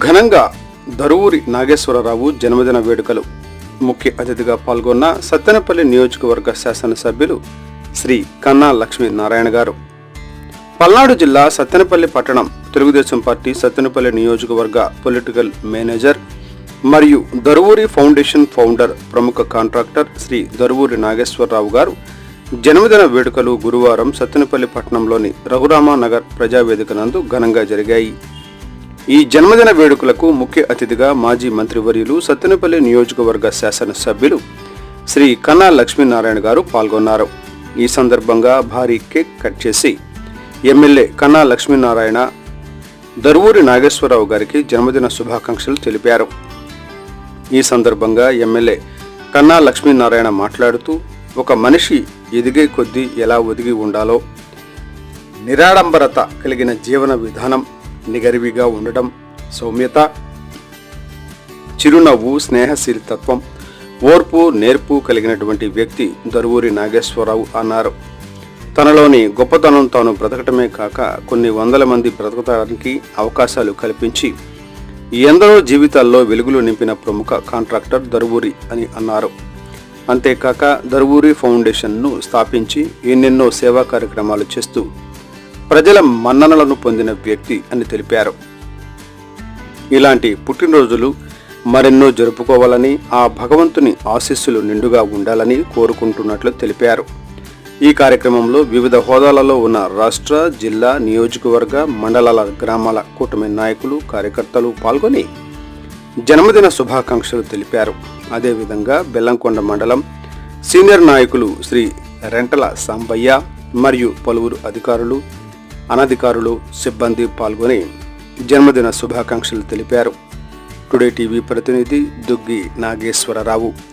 ఘనంగా దరువూరి నాగేశ్వరరావు జన్మదిన వేడుకలు. ముఖ్య అతిథిగా పాల్గొన్న సత్తెనపల్లి నియోజకవర్గ శాసనసభ్యులు శ్రీ కన్నా లక్ష్మీ నారాయణ గారు. పల్నాడు జిల్లా సత్తెనపల్లి పట్టణం తెలుగుదేశం పార్టీ సత్తెనపల్లి నియోజకవర్గ పొలిటికల్ మేనేజర్ మరియు దరువూరి ఫౌండేషన్ ఫౌండర్ ప్రముఖ కాంట్రాక్టర్ శ్రీ దరువూరి నాగేశ్వరరావు గారు జన్మదిన వేడుకలు గురువారం సత్తెనపల్లి పట్టణంలోని రఘురామానగర్ ప్రజావేదిక నందు ఘనంగా జరిగాయి. ఈ జన్మదిన వేడుకలకు ముఖ్య అతిథిగా మాజీ మంత్రివర్యులు సత్తెనపల్లి నియోజకవర్గ శాసనసభ్యులు శ్రీ కన్నా లక్ష్మీనారాయణ గారు పాల్గొన్నారు. ఈ సందర్భంగా భారీ కేక్ కట్ చేసి ఎమ్మెల్యే కన్నా లక్ష్మీనారాయణ దరువూరి నాగేశ్వరరావు గారికి జన్మదిన శుభాకాంక్షలు తెలిపారు. ఈ సందర్భంగా ఎమ్మెల్యే కన్నా లక్ష్మీనారాయణ మాట్లాడుతూ ఒక మనిషి ఎదిగే కొద్దీ ఎలా ఒదిగి ఉండాలో నిరాడంబరత కలిగిన జీవన విధానం నిగరివిగా ఉండడం సౌమ్యత చిరునవ్వు స్నేహశీలతత్వం ఓర్పు నేర్పు కలిగినటువంటి వ్యక్తి దరువూరి నాగేశ్వరరావు అన్నారు. తనలోని గొప్పతనం తాను బ్రతకటమే కాక కొన్ని వందల మంది బ్రతకటానికి అవకాశాలు కల్పించి ఎందరో జీవితాల్లో వెలుగులు నింపిన ప్రముఖ కాంట్రాక్టర్ దరువూరి అని అన్నారు. అంతేకాక దరువూరి ఫౌండేషన్ను స్థాపించి ఎన్నెన్నో సేవా కార్యక్రమాలు చేస్తూ ప్రజల మన్ననలను పొందిన వ్యక్తి అని తెలిపారు. ఇలాంటి పుట్టినరోజులు మరెన్నో జరుపుకోవాలని ఆ భగవంతుని ఆశీస్సులు నిండుగా ఉండాలని కోరుకుంటున్నట్లు తెలిపారు. ఈ కార్యక్రమంలో వివిధ హోదాలలో ఉన్న రాష్ట్ర జిల్లా నియోజకవర్గ మండలాల గ్రామాల కూటమి నాయకులు కార్యకర్తలు పాల్గొని జన్మదిన శుభాకాంక్షలు తెలిపారు. అదేవిధంగా బెల్లంకొండ మండలం సీనియర్ నాయకులు శ్రీ రెంటల సాంబయ్య మరియు పలువురు అధికారులు అనధికారులు సిబ్బంది పాల్గొని జన్మదిన శుభాకాంక్షలు తెలిపారు. టుడే టీవీ ప్రతినిధి దుగ్గి నాగేశ్వరరావు.